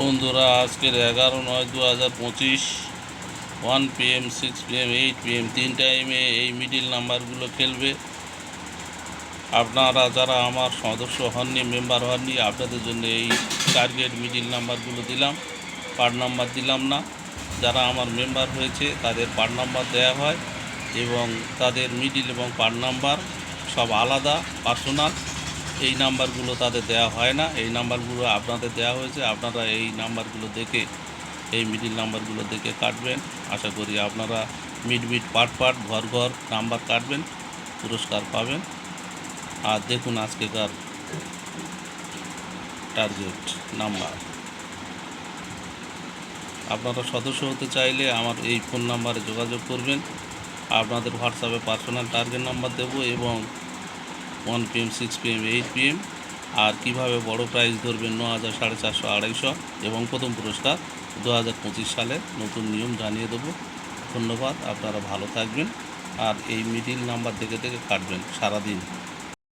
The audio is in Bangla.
বন্ধুরা, আজকের এগারো নয় দু হাজার পঁচিশ one PM six PM eight PM তিন টাইমে এই মিডিল নাম্বারগুলো খেলবে। আপনারা যারা আমার সদস্য হননি মেম্বার হননি, আপনাদের জন্য এই টার্গেট মিডিল নাম্বারগুলো দিলাম। পার্ট নাম্বার দিলাম না। যারা আমার মেম্বার হয়েছে, তাদের পার্ট নাম্বার দেওয়া হয় এবং তাদের মিডিল এবং পার্ট নাম্বার সব আলাদা পার্সোনাল এই নাম্বারগুলো তাদের দেওয়া হয় না। এই নাম্বারগুলো আপনাদের দেওয়া হয়েছে। আপনারা এই নাম্বারগুলো দেখে, এই মিডিল নাম্বারগুলো দেখে কাটবেন। আশা করি আপনারা মিড মিড, পাট পার্ট ঘর ঘর নাম্বার কাটবেন, পুরস্কার পাবেন। আর দেখুন আজকেকার টার্গেট নাম্বার। আপনারা সদস্য হতে চাইলে আমার এই ফোন নাম্বারে যোগাযোগ করবেন। আপনাদের হোয়াটসঅ্যাপে পার্সোনাল টার্গেট নাম্বার দেবো এবং one P M, six P M, eight P M আর কীভাবে বড় প্রাইজ ধরবেন ন হাজার সাড়ে চারশো আড়াইশো এবং প্রথম পুরস্কার দু হাজার পঁচিশ সালে নতুন নিয়ম জানিয়ে দেবো। ধন্যবাদ, আপনারা ভালো থাকবেন আর এই মিডিল নাম্বার দেখে দেখে কাটবেন সারাদিন।